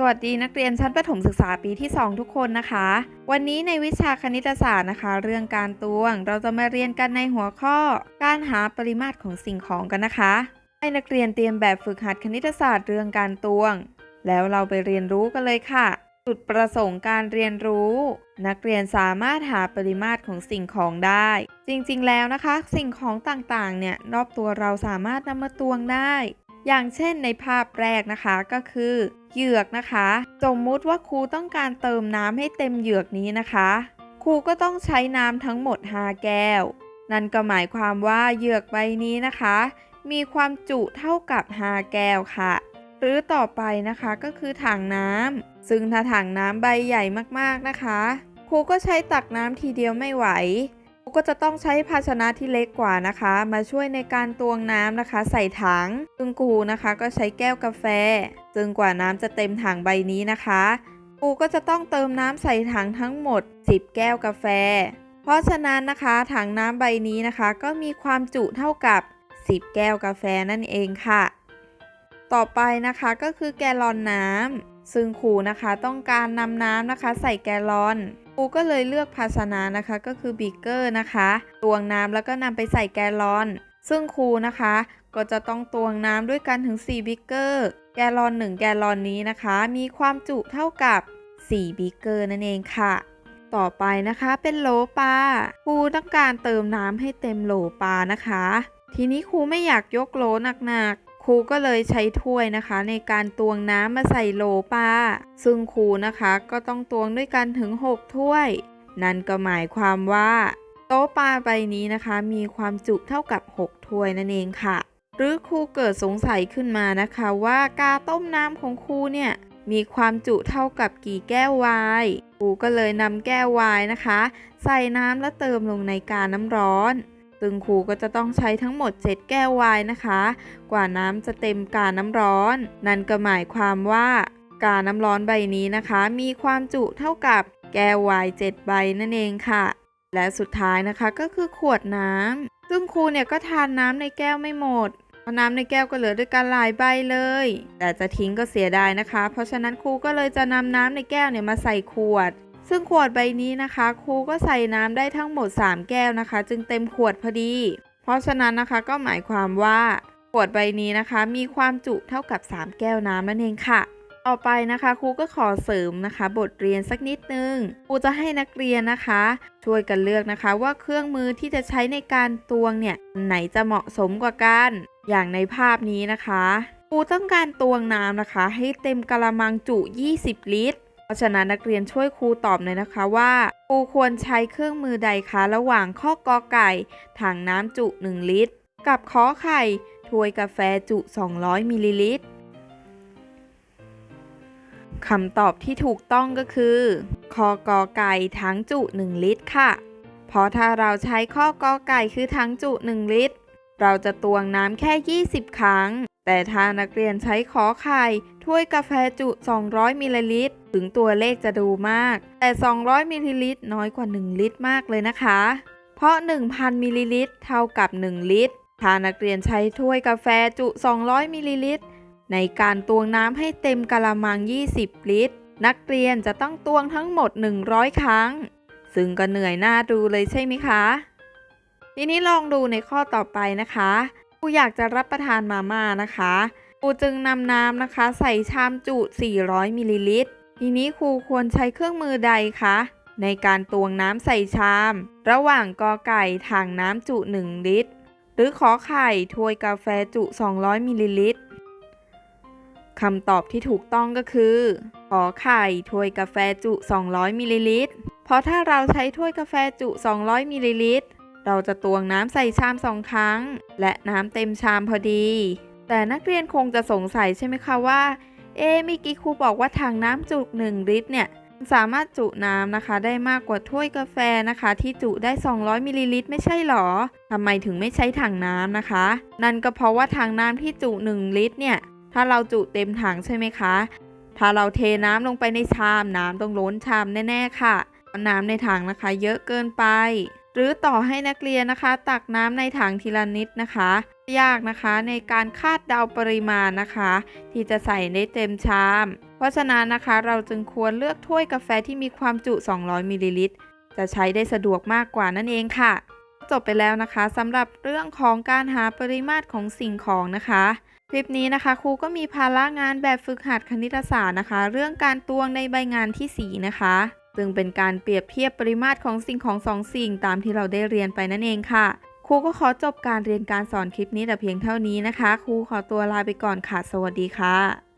สวัสดีนักเรียนชั้นประถมศึกษาปีที่ 2 ทุกคนนะคะ วันนี้ในวิชาคณิตศาสตร์นะคะ เรื่องการตวง เราจะมาเรียนกันในหัวข้อ การหาปริมาตรของสิ่งของกันนะคะ ให้นักเรียนเตรียมแบบฝึกหัดคณิตศาสตร์เรื่องการตวง แล้วเราไปเรียนรู้กันเลยค่ะ จุดประสงค์การเรียนรู้ นักเรียนสามารถหาปริมาตรของสิ่งของได้ จริงๆแล้วนะคะ สิ่งของต่างๆเนี่ยรอบตัวเราสามารถนำมาตวงได้ อย่างเช่นในภาพแรกนะคะก็คือเหยือกนะคะ สมมุติว่าครูต้องการเติมน้ำให้เต็มเหยือกนี้นะคะ ครูก็ต้องใช้น้ำทั้งหมด 5 แก้ว นั่นก็หมายความว่าเหยือกใบนี้นะคะ มีความจุเท่ากับ 5 แก้วค่ะ หรือต่อไปนะคะก็คือถังน้ำซึ่งถ้าถังน้ำใบใหญ่มากๆนะคะ ครูก็ใช้ตักน้ำทีเดียวไม่ไหว ก็จะต้องใช้ภาชนะที่เล็กกว่านะคะ มาช่วยในการตวงน้ำนะคะ ใส่ถังซึ่งครูนะคะก็ใช้แก้วกาแฟซึ่งกว่าน้ำจะเต็มถังใบนี้นะคะครูก็จะต้องเติมน้ำใส่ถังทั้งหมด 10 แก้วกาแฟ เพราะฉะนั้นนะคะ ถังน้ำใบนี้นะคะ ก็มีความจุเท่ากับ 10 แก้วกาแฟนั่นเองค่ะ ต่อไปนะคะก็คือแกลลอนน้ำซึ่งครูนะคะต้องการนำน้ำนะคะ ใส่แกลลอน ครูก็เลยเลือกภาชนะนะคะก็คือบีเกอร์นะคะตวงน้ำแล้วก็นำไปใส่แกลลอน ซึ่งครูนะคะ ก็จะต้องตวงน้ำด้วยกันถึง4บิกเกอร์แกลลอน 1 แกลลอนนี้นะคะ มีความจุเท่ากับ4บิกเกอร์นั่นเองค่ะ ต่อไปนะคะเป็นโหลปลาครูต้องการเติมน้ำให้เต็มโหลปลานะคะ ทีนี้ครูไม่อยากยกโหลหนักๆ รูก็เลยใช้ถ้วยนะคะ ในการตวงน้ำมาใส่โหลปลาซึ่งครูนะคะก็ต้องตวงด้วยกันถึง 6 ถ้วย นั่นก็หมายความว่าโต๊ะปลาใบนี้นะคะ มีความจุเท่ากับ 6 ถ้วยนั่นเองค่ะ หรือครูเกิดสงสัยขึ้นมานะคะว่ากาต้มน้ำของครูเนี่ยมีความจุเท่ากับกี่แก้วไวน์ครูก็เลยนำแก้วไวน์นะคะ ใส่น้ำและเติมลงในกาน้ำร้อน ซึ่งครูก็จะต้องใช้ทั้งหมด 7 แก้วไวน์นะคะ กว่าน้ำจะเต็มกาน้ำร้อน นั่นก็หมายความว่ากาน้ำร้อนใบนี้นะคะ มีความจุเท่ากับแก้วไวน์7ใบนั่นเองค่ะ และสุดท้ายนะคะก็คือขวดน้ำซึ่งครูเนี่ยก็ทานน้ำในแก้วไม่หมดราะน้ำในแก้วก็เหลือด้วยกันหลายใบเลย แต่จะทิ้งก็เสียดายนะคะ เพราะฉะนั้นครูก็เลยจะนำน้ำในแก้วเนี่ยมาใส่ขวด ซึ่งขวดใบนี้นะคะครูก็ใส่น้ำได้ทั้งหมด 3 แก้วนะคะ จึงเต็มขวดพอดี เพราะฉะนั้นนะคะก็หมายความว่าขวดใบนี้นะคะ มีความจุเท่ากับ 3 แก้วน้ำนั่นเองค่ะ ต่อไปนะคะครูก็ขอเสริมนะคะ บทเรียนสักนิดนึงครูจะให้นักเรียนนะคะ ช่วยกันเลือกนะคะ ว่าเครื่องมือที่จะใช้ในการตวงเนี่ยไหนจะเหมาะสมกว่ากัน อย่างในภาพนี้นะคะครูต้องการตวงน้ำนะคะ ให้เต็มกระมังจุ 20 ลิตร ราะฉะนั้นนักเรียนช่วยครูตอบหน่อยนะคะว่าครูควรใช้เครื่องมือใดคะระหว่างข้อกอไก่ถังน้ำจุ 1 ลิตร กับขอไข่ถ้วยกาแฟจุ 200มิลลิลิตรคำตอบที่ถูกต้องก็คือคอกอไก่ทั้งจุ 1 ลิตรค่ะเพราะถ้าเราใช้ข้อกอไก่คือทั้งจุ 1 ลิตร เราจะตวงน้ำแค่ 20 ครั้ง แต่ถ้านักเรียนใช้ขอไข่ถ้วยกาแฟจุ 200 มิลลิลิตร ถึงตัวเลขจะดูมาก แต่ 200 มิลลิลิตร น้อยกว่า 1 ลิตรมากเลยนะคะ เพราะ 1,000 มิลลิลิตร เท่ากับ 1 ลิตร ถ้านักเรียนใช้ถ้วยกาแฟจุ 200 มิลลิลิตร ในการตวงน้ำให้เต็มกะละมัง 20 ลิตร นักเรียนจะต้องตวงทั้งหมด 100 ครั้ง ซึ่งก็เหนื่อยหน้าดูเลยใช่ไหมคะ ทีนี้ลองดูในข้อต่อไปนะคะ ครูอยากจะรับประทานมาม่านะคะครูจึงนำน้ำนะคะ ใส่ชามจุ 400 มิลลิลิตร ทีนี้ครูควรใช้เครื่องมือใดคะ ในการตวงน้ำใส่ชาม ระหว่างกอไก่ถังน้ำจุ 1 ลิตร หรือขอไข่ถ้วยกาแฟจุ 200 มิลลิลิตรคำตอบที่ถูกต้องก็คือ ขอไข่ถ้วยกาแฟจุ 200 มิลลิลิตร เพราะถ้าเราใช้ถ้วยกาแฟจุ 200 มิลลิลิตร เราจะตวงน้ำใส่ชามสองครั้ง และน้ำเต็มชามพอดี แต่นักเรียนคงจะสงสัยใช่ไหมคะว่า เอ๊มื่อกี้ครูบอกว่าถังน้ำจุ1ลิตรเนี่ยสามารถจุน้ำนะคะ ได้มากกว่าถ้วยกาแฟนะคะ ที่จุได้ 200มิลลิลิตรไม่ใช่หรอทำไมถึงไม่ใช้ถังน้ำนะคะ นั่นก็เพราะว่าถังน้ำที่จุ 1 ลิตรเนี่ย ถ้าเราจุเต็มถังใช่ไหมคะ ถ้าเราเทน้ำลงไปในชามน้ำต้องล้นชามแน่ ๆ ค่ะเพราะน้ำในถังนะคะ เยอะเกินไป หรือต่อให้นักเรียนนะคะ ตักน้ำในถังทีละนิดนะคะ ยากนะคะในการคาดเดาปริมาณนะคะ ที่จะใส่ในเต็มชาม เพราะฉะนั้นนะคะ เราจึงควรเลือกถ้วยกาแฟที่มีความจุ 200มิลลิลิตรจะใช้ได้สะดวกมากกว่านั่นเองค่ะ จบไปแล้วนะคะสำหรับเรื่องของการหาปริมาตรของสิ่งของนะคะคลิปนี้นะคะครูก็มีภาระงานแบบฝึกหัดคณิตศาสตร์นะคะ เรื่องการตวงในใบงานที่ 4 นะคะ ซึ่งเป็นการเปรียบเทียบปริมาตรของสิ่งของสองสิ่งตามที่เราได้เรียนไปนั่นเองค่ะ ครูก็ขอจบการเรียนการสอนคลิปนี้แต่เพียงเท่านี้นะคะ ครูขอตัวลาไปก่อนค่ะ สวัสดีค่ะ